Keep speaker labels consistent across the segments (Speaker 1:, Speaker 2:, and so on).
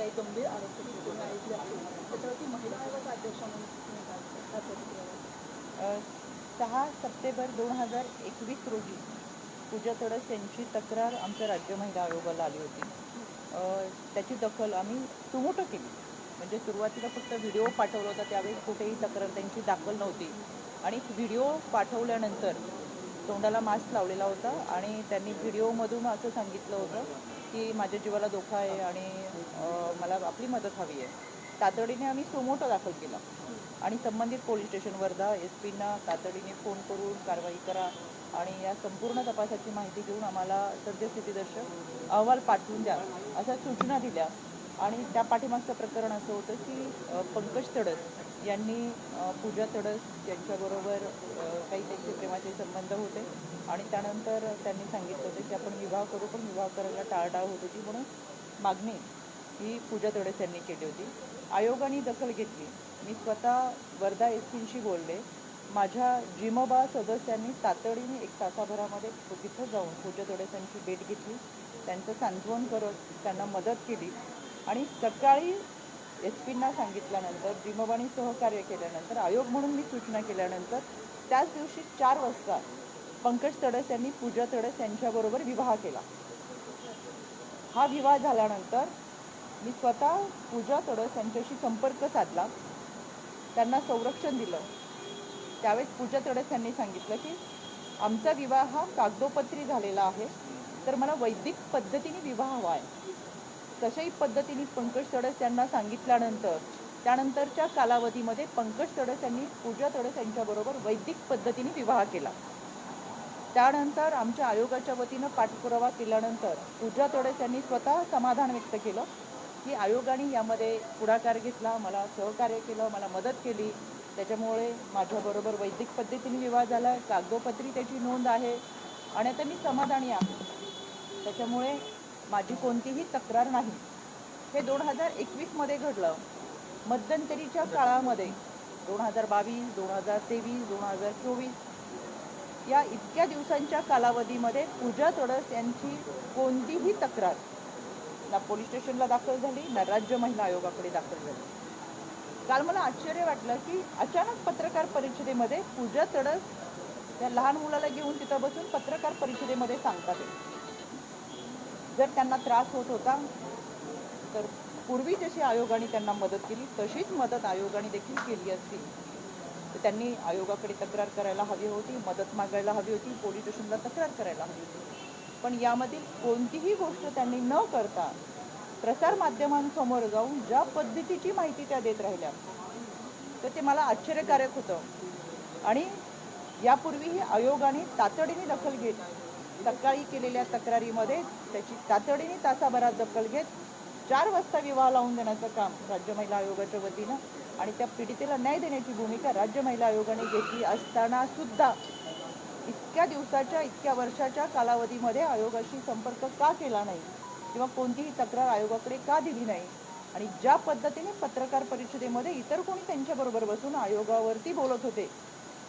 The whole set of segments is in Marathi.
Speaker 1: काही गंभीर आरोप ऐकले आहेत. त्याच्यावरती महिला आयोगाचा अध्यक्ष म्हणून
Speaker 2: सहा सप्टेंबर दोन हजार एकवीस रोजी पूजा तडस यांची तक्रार आमच्या राज्य महिला आयोगाला आली होती. त्याची दखल आम्ही सुमोटो केली. म्हणजे सुरुवातीला फक्त व्हिडिओ पाठवला होता त्यावेळी कुठेही तक्रार त्यांची दाखल नव्हती. आणि व्हिडिओ पाठवल्यानंतर तोंडाला मास्क लावलेला होता आणि त्यांनी व्हिडिओमधून असं सांगितलं होतं की माझ्या जीवाला धोका आहे आणि मला आपली मदत हवी आहे. तातडीने आम्ही सोमोटो दाखल केला आणि संबंधित पोलीस स्टेशन वर्धा एस पींना तातडीने फोन करून कारवाई करा आणि या संपूर्ण तपासाची माहिती घेऊन आम्हाला सद्यस्थितीदर्शक अहवाल पाठवून द्या अशा सूचना दिल्या. आणि त्या पाठीमागचं प्रकरण असं होतं की पंकज तडस यांनी पूजा तडस यांच्याबरोबर काही त्यांचे प्रेमाचे संबंध होते. आणि त्यानंतर त्यांनी सांगितलं होतं की आपण विवाह करू पण विवाह करायला टाळटाळ होत होती म्हणून मागणी ही पूजा तडस यांनी केली होती. आयोगाने दखल घेतली. मी स्वतः वर्धा एस पींशी बोलले. माझ्या जिमबा सदस्यांनी तातडीने एक तासाभरामध्ये तिथं जाऊन पूजा तडस यांची भेट घेतली. त्यांचं सांत्वन करत त्यांना मदत केली. आणि सकाळी एस पींना सांगितल्यानंतर भीमबाणी सहकार्य केल्यानंतर आयोग म्हणून मी सूचना केल्यानंतर त्याच दिवशी चार वाजता पंकज तडस यांनी पूजा तडस यांच्याबरोबर विवाह केला. हा विवाह झाल्यानंतर मी स्वतः पूजा तडस यांच्याशी संपर्क साधला. त्यांना संरक्षण दिलं. त्यावेळेस पूजा तडस यांनी सांगितलं की आमचा विवाह हा कागदोपत्री झालेला आहे तर मला वैदिक पद्धतीने विवाह हवा आहे. तशाही पद्धतीने पंकज तडस यांना सांगितल्यानंतर त्यानंतरच्या कालावधीमध्ये पंकज तडस यांनी पूजा तडस यांच्याबरोबर वैदिक पद्धतीने विवाह केला. त्यानंतर आमच्या आयोगाच्या वतीनं पाठपुरावा केल्यानंतर पूजा तोडस यांनी स्वतः समाधान व्यक्त केलं की आयोगाने यामध्ये पुढाकार घेतला मला सहकार्य केलं मला मदत केली. त्याच्यामुळे माझ्याबरोबर वैदिक पद्धतीने विवाह झाला कागदोपत्री त्याची नोंद आहे आणि आता मी समाधानी आहे. त्याच्यामुळे माझी कोणतीही तक्रार नाही. हे दोन हजार एकवीसमध्ये घडलं. मध्यंतरीच्या काळामध्ये दोन हजार बावीस दोन हजार तेवीस दोन हजार चोवीस या इतक्या दिवसांच्या कालावधीमध्ये पूजा तडस यांची कोणतीही तक्रार ना पोलीस स्टेशनला दाखल झाली ना राज्य महिला आयोगाकडे दाखल झाली. काल मला आश्चर्य वाटलं की अचानक पत्रकार परिषदेमध्ये पूजा तडस त्या लहान मुलाला घेऊन तिथं बसून पत्रकार परिषदेमध्ये सांगतात. आहे. जर त्यांना त्रास होत होता तर पूर्वी जशी आयोगाने त्यांना मदत केली तशीच मदत आयोगाने देखील केली असती. तर त्यांनी आयोगाकडे तक्रार करायला हवी होती मदत मागायला हवी होती पोलीस स्टेशनला तक्रार करायला हवी होती. पण यामधील कोणतीही गोष्ट त्यांनी न करता प्रसार माध्यमांसमोर जाऊन ज्या पद्धतीची माहिती त्या देत राहिल्या तर ते मला आश्चर्यकारक होतं. आणि यापूर्वीही आयोगाने तातडीने दखल घेत सकाळी केलेल्या तक्रारीमध्ये त्याची तातडीने तासाभरात दखल घेत चार वाजता विवाह लावून देण्याचं काम राज्य महिला आयोगाच्या वतीनं आणि त्या पीडितेला न्याय देण्याची भूमिका राज्य महिला आयोगाने घेतली असताना सुद्धा इतक्या दिवसाच्या इतक्या वर्षाच्या कालावधीमध्ये आयोगाशी संपर्क का केला नाही? किंवा कोणतीही तक्रार आयोगाकडे का दिली नाही? आणि ज्या पद्धतीने पत्रकार परिषदेमध्ये इतर कोणी त्यांच्याबरोबर बसून आयोगावरती बोलत होते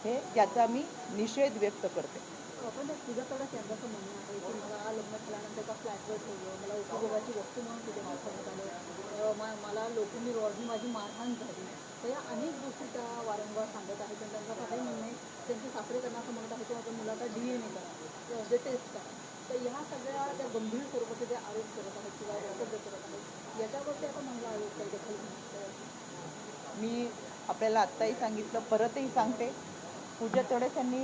Speaker 2: हे याचा मी निषेध व्यक्त करते.
Speaker 1: आपण तुझ्या तडस यांचं असं म्हणणं आहे. की मला लग्न केल्यानंतर एका फ्लॅटवर ठेवलं? मला उपभोगाची वस्तू म्हणून तिथे वापरण्यात आलं मा- मला लोकांनी रॉडनी माझी मारहाण झाली. तर या अनेक गोष्टी त्या वारंवार सांगत आहेत. पण त्यांचा काही म्हणणं आहे त्यांचे सासरे त्यांना असं म्हणत आहे की माझ्या मुलाचा डी एन ए करा. जे टेस्ट करा. तर ह्या सगळ्या त्या गंभीर स्वरूपाचे जे आरोप करत आहेत किंवा वक्तव्य करत आहेत याच्यावरती आता महिला आयोग काही दखल
Speaker 2: मी आपल्याला आत्ताही सांगितलं परतही सांगते. पूजा तडस यांनी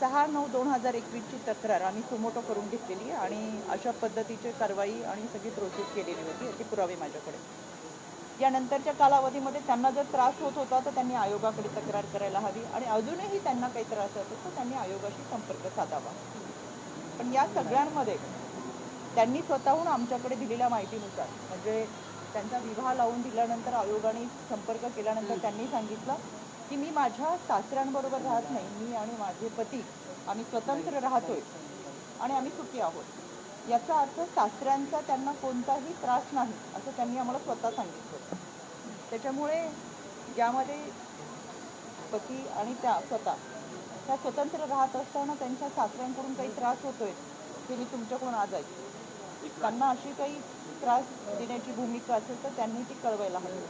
Speaker 2: सहा नऊ दोन हजार एकवीसची तक्रार आम्ही सुमोटो करून घेतलेली आणि अशा पद्धतीची कारवाई आणि सगळी प्रोसेस केलेली होती याचे पुरावे माझ्याकडे. यानंतरच्या कालावधीमध्ये त्यांना जर त्रास होत होता तर त्यांनी आयोगाकडे तक्रार करायला हवी आणि अजूनही त्यांना काही त्रास होत असेल तर त्यांनी आयोगाशी संपर्क साधावा. पण या सगळ्यांमध्ये त्यांनी स्वतःहून आमच्याकडे दिलेल्या माहितीनुसार म्हणजे त्यांचा विवाह लावून दिल्यानंतर आयोगाने संपर्क केल्यानंतर त्यांनी सांगितलं की मी माझ्या सासऱ्यांबरोबर राहत नाही. मी आणि माझे पती आम्ही स्वतंत्र राहतोय आणि आम्ही सुखी आहोत. याचा अर्थ सासऱ्यांचा त्यांना कोणताही त्रास नाही असं त्यांनी आम्हाला स्वतः सांगितलं. त्याच्यामुळे यामध्ये पती आणि त्या स्वतः त्या स्वतंत्र राहत असताना त्यांच्या सासऱ्यांकडून काही त्रास होतोय हे मी तुमच्याकडून आज ऐकते त्यांना अशी काही त्रास देण्याची भूमिका असेल तर त्यांनी ती कळवायला हवी.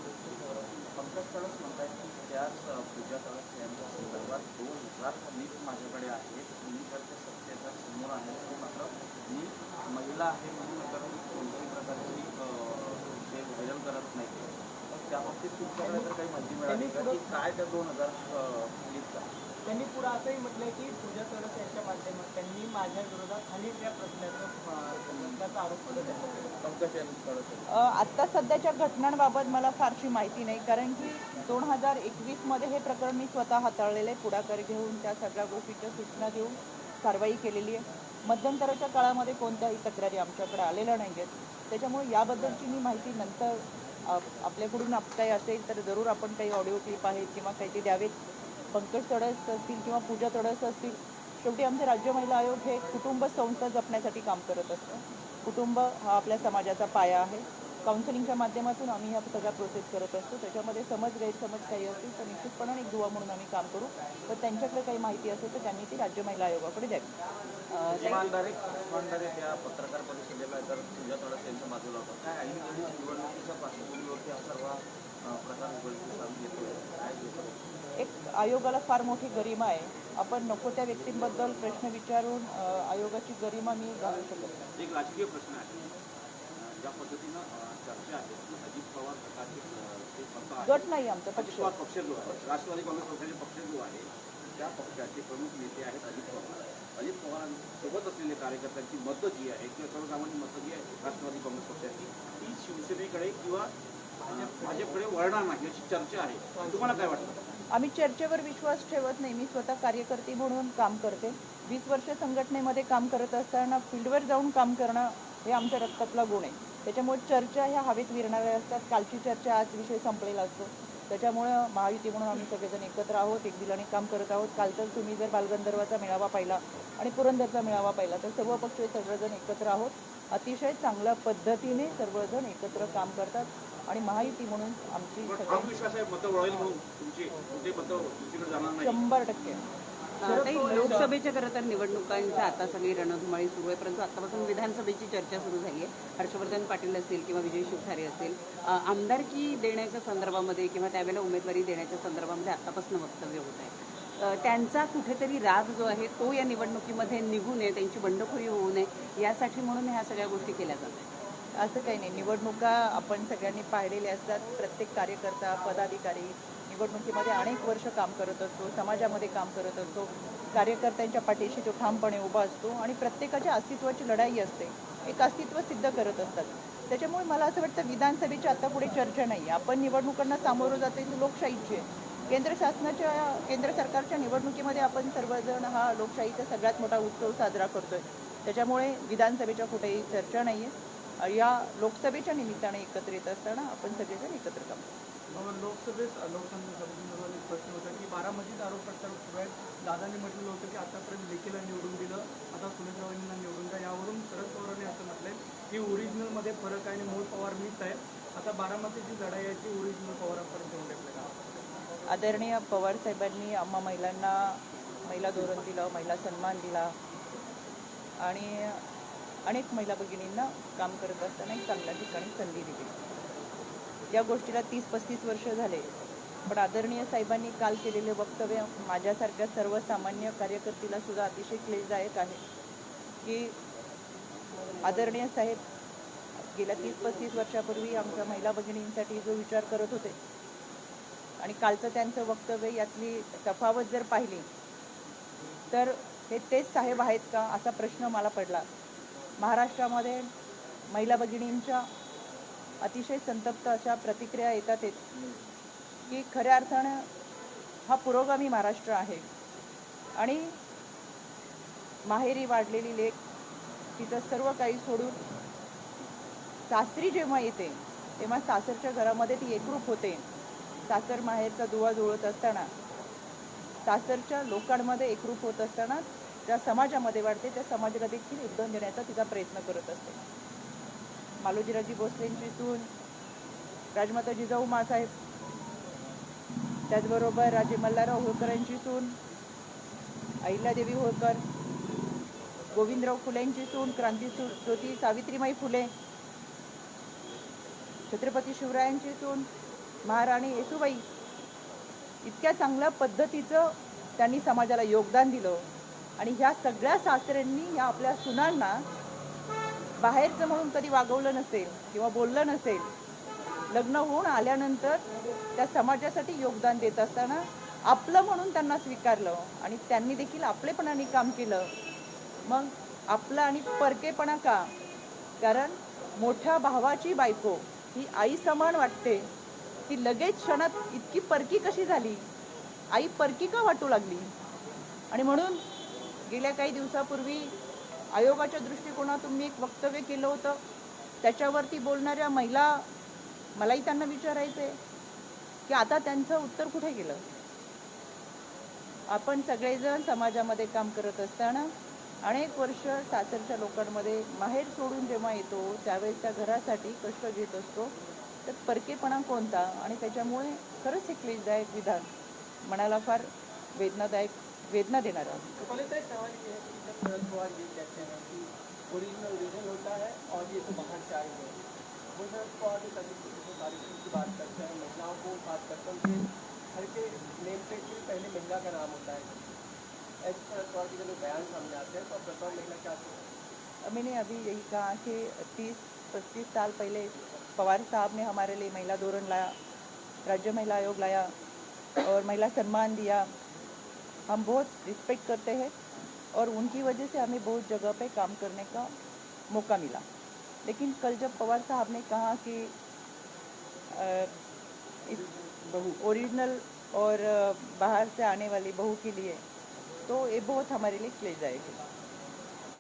Speaker 3: कळस म्हणतात की त्याच पूजा कळस यांच्या संदर्भात दोन हजार नीट माझ्याकडे आहेत. मी तर त्या सत्तेच्या समोर आहे ते मात्र मी महिला आहे म्हणून तर मी कोणत्याही प्रकारची ते व्हायरल करत नाही. मग त्या बाबतीत तुमच्याकडे तर काही माहिती मिळाली का? की काय त्या दोन हजार नीटचा
Speaker 4: त्यांनी पुढे असंही म्हटलंय की पूजा तरस यांच्या माध्यमात त्यांनी माझ्या विरोधात अनेक या प्रश्नाचं आरोप
Speaker 2: अ, आत्ता सध्याच्या घटनांबाबत मला फारशी माहिती नाही कारण की दोन हजार एकवीसमध्ये हे प्रकरण मी स्वतः हाताळलेलं आहे पुढाकार घेऊन त्या सगळ्या गोष्टीच्या सूचना देऊन कारवाई केलेली आहे. मध्यंतराच्या काळामध्ये कोणत्याही तक्रारी आमच्याकडे आलेल्या नाही आहेत त्याच्यामुळे याबद्दलची मी माहिती नंतर आपल्याकडून आप काही असेल तर जरूर आपण काही ऑडिओ क्लिप आहेत किंवा काही ते द्यावेत. पंकज तडस असतील किंवा पूजा तडस असतील शेवटी आमचे राज्य महिला आयोग हे कुटुंब संस्था जपण्यासाठी काम करत असतं. कुटुंब हा आपल्या समाजाचा पाया आहे. काउन्सिलिंगच्या माध्यमातून आम्ही ह्या सगळ्या प्रोसेस करत असतो. त्याच्यामध्ये समज गैरसमज काही असतील तर निश्चितपणाने एक दुवा म्हणून आम्ही काम करू. तर त्यांच्याकडे काही माहिती असेल तर त्यांनी ती राज्य महिला आयोगाकडे द्यावी.
Speaker 3: इमानदारी इमानदारी त्या पत्रकार परिषदेला जर तुझ्या थोडं यांच्या बाजूला काय निवडणुकीच्या हा सर्व अ, प्रकार उघडकीस आणून येतोय काय दिवसात
Speaker 2: एक आयोगाला फार मोठी गरिमा आहे. आपण नको त्या व्यक्तींबद्दल प्रश्न विचारून आयोगाची गरिमा मी घालू शकत नाही.
Speaker 5: एक राजकीय प्रश्न आहे. ज्या पद्धतीनं चर्चा आहे अजित पवार गटाचे आहे,
Speaker 2: गट नाही आमचा पक्ष.
Speaker 5: पवार पक्ष जो आहे राष्ट्रवादी काँग्रेस पक्षाचे पक्ष जो आहे त्या पक्षाचे प्रमुख नेते आहेत अजित पवार. अजित पवारांसोबत असलेले कार्यकर्त्यांची मतं जी आहे किंवा सर्वसामान्य मतं जी आहे राष्ट्रवादी काँग्रेस पक्षाची ती शिवसेनेकडे किंवा भाजपकडे वळणार नाही अशी चर्चा आहे. तुम्हाला काय वाटतं?
Speaker 2: आम्ही चर्चेवर विश्वास ठेवत नाही. मी स्वतः कार्यकर्ती म्हणून काम करते. वीस वर्ष संघटनेमध्ये काम करत असताना फील्डवर जाऊन काम करणं हे आमच्या रक्तातला गुण आहे. त्याच्यामुळे चर्चा ह्या हवेत विरणाऱ्या असतात. कालची चर्चा आज विषय संपलेला असतो. त्याच्यामुळं महायुती म्हणून आम्ही सगळेजण एकत्र आहोत. एक दिलाने काम करत आहोत. काल तर तुम्ही जर बालगंधर्वाचा मेळावा पाहिला आणि पुरंदरचा मेळावा पाहिला तर सर्व पक्ष सर्वजण एकत्र आहोत. अतिशय चांगल्या पद्धतीने सर्वजण एकत्र काम करतात. आणि महायुती म्हणून आमची शंभर टक्के.
Speaker 6: लोकसभेच्या खरं तर निवडणुकांच्या आता सगळी रणधुमाळी सुरू आहे. परंतु आतापासून विधानसभेची चर्चा सुरू झाली आहे. हर्षवर्धन पाटील असतील किंवा विजय शिवठारे असतील अ, आमदारकी देण्याच्या संदर्भामध्ये किंवा त्यावेळेला उमेदवारी देण्याच्या संदर्भामध्ये आतापासून वक्तव्य होत आहे. त्यांचा कुठेतरी राग जो आहे तो या निवडणुकीमध्ये निघू नये त्यांची बंडखोरी होऊ नये यासाठी म्हणून ह्या सगळ्या गोष्टी केल्या जातात
Speaker 2: असं काही नाही. निवडणुका आपण सगळ्यांनी पाहिलेल्या असतात. प्रत्येक कार्यकर्ता पदाधिकारी निवडणुकीमध्ये अनेक वर्ष काम करत असतो समाजामध्ये काम करत असतो. कार्यकर्त्यांच्या पाठीशी तो ठामपणे उभा असतो आणि प्रत्येकाच्या अस्तित्वाची लढाई असते. एक अस्तित्व सिद्ध करत असतात. त्याच्यामुळे मला असं वाटतं विधानसभेची आता पुढे चर्चा नाही. आपण निवडणुकांना सामोरं जाते लोकशाहीची आहे. केंद्र शासनाच्या केंद्र सरकारच्या निवडणुकीमध्ये आपण सर्वजण हा लोकशाहीचा सगळ्यात मोठा उत्सव साजरा करतोय. त्याच्यामुळे विधानसभेच्या कुठेही चर्चा नाही आहे या लोकसभेच्या निमित्ताने एकत्र येत असताना आपण सगळेजण एकत्र काम
Speaker 4: लोकसभेत प्रश्न होता की बारामतीत आरोप प्रत्यारोप सुरू आहेत. दादांनी म्हटलेलं होतं की आतापर्यंत लेखीला निवडून दिलं. आता निवडून द्या. यावरून शरद पवारांनी असं म्हटलंय की ओरिजिनलमध्ये फरक आहे आणि मूळ पवार मीच आहे. आता बारामतीची लढाई आहे ती ओरिजिनल पवारांपर्यंत
Speaker 2: आदरणीय पवार साहेबांनी आम्हा महिलांना महिला धोरण दिलं महिला सन्मान दिला. आणि अनेक महिला भगिनींना काम करत असताना एक चांगल्या ठिकाणी संधी दिली. या गोष्टीला तीस पस्तीस वर्ष झाले. पण आदरणीय साहेबांनी काल केलेले वक्तव्य माझ्यासारख्या सर्वसामान्य कार्यकर्तीला सुद्धा अतिशय क्लेशदायक आहे. की आदरणीय साहेब गेल्या तीस पस्तीस वर्षापूर्वी आमच्या महिला भगिनींसाठी जो विचार करत होते आणि कालचं त्यांचं वक्तव्य यातली तफावत जर पाहिली तर हे तेच साहेब आहेत का असा प्रश्न मला पडला. महाराष्ट्रामध्ये महिला भगिनींच्या अतिशय संतप्त अशा प्रतिक्रिया येतात आहेत की खऱ्या अर्थानं हा पुरोगामी महाराष्ट्र आहे. आणि माहेरी वाढलेली लेख तिचं सर्व काही सोडून सासरी जेव्हा येते तेव्हा सासरच्या घरामध्ये ती एकरूप होते. सासर माहेरचा दुवा जुळत असताना सासरच्या लोकांमध्ये एकरूप होत असताना ज्या समाजामध्ये वाढते त्या समाजाला देखील उद्धरण देण्याचा तिचा प्रयत्न करत असते. मालोजीराजी भोसलेंची सून राजमाता जिजाऊ मासाहेब त्याचबरोबर राजे मल्हारराव होळकरांची सून अहिल्यादेवी होळकर गोविंदराव फुलेंची सून क्रांती ज्योती सावित्रीमाई फुले छत्रपती शिवरायांची सून महाराणी येसुबाई इतक्या चांगल्या पद्धतीचं त्यांनी समाजाला योगदान दिलं. आणि ह्या सगळ्या सासऱ्यांनी ह्या आपल्या सुनांना बाहेरचं म्हणून कधी वागवलं नसेल किंवा बोललं नसेल लग्न होऊन आल्यानंतर त्या समाजासाठी योगदान देत असताना आपलं म्हणून त्यांना स्वीकारलं आणि त्यांनी देखील आपलेपणाने काम केलं. मग आपलं आणि परकेपणा का? कारण मोठ्या भावाची बायको ही आई समान वाटते. ती लगेच क्षणात इतकी परकी कशी झाली? आई परकी का वाटू लागली? आणि म्हणून गेल्या काही दिवसापूर्वी आयोगाच्या दृष्टिकोनातून मी एक वक्तव्य केलं होतं. त्याच्यावरती बोलणाऱ्या महिला मलाही त्यांना विचारायचं आहे की आता त्यांचं उत्तर कुठे गेलं? आपण सगळेजण समाजामध्ये काम करत असताना अनेक वर्ष सासरच्या लोकांमध्ये माहेर सोडून जेव्हा येतो त्यावेळेस त्या घरासाठी कष्ट घेत असतो. तर परकेपणा कोणता? आणि त्याच्यामुळे खरंच हे क्लेशदायक विधान मनाला फार वेदनादायक वेदना आहे.
Speaker 4: तो पहले तो है हैं ओरिजिनल ओरिजिनल होता है और ये तो बाहर से आए हुए वो शरद पवार के सर्टिफिकेट तारीखों की बात करते हैं महिलाओं को बात करते हैं उनके घर के नेम प्लेट में पहले महिला का नाम होता है। ऐसे शरद पवार के जब बयान सामने आते हैं तो आप प्रथम महिला क्या सोचते
Speaker 2: मैंने अभी यही कहा कि तीस पच्चीस साल पहले पवार साहब ने हमारे लिए महिला धोरण लाया राज्य महिला आयोग लाया और महिला सम्मान दिया। हम बहुत रिस्पेक्ट करते हैं और उनकी वजह से हमें बहुत जगह पे काम करने का मौका मिला। लेकिन कल जब पवार साहब ने कहा कि इस बहू ओरिजिनल और बाहर से आने वाली बहू के लिए तो ये बहुत हमारे लिए क्लेश जाएगी।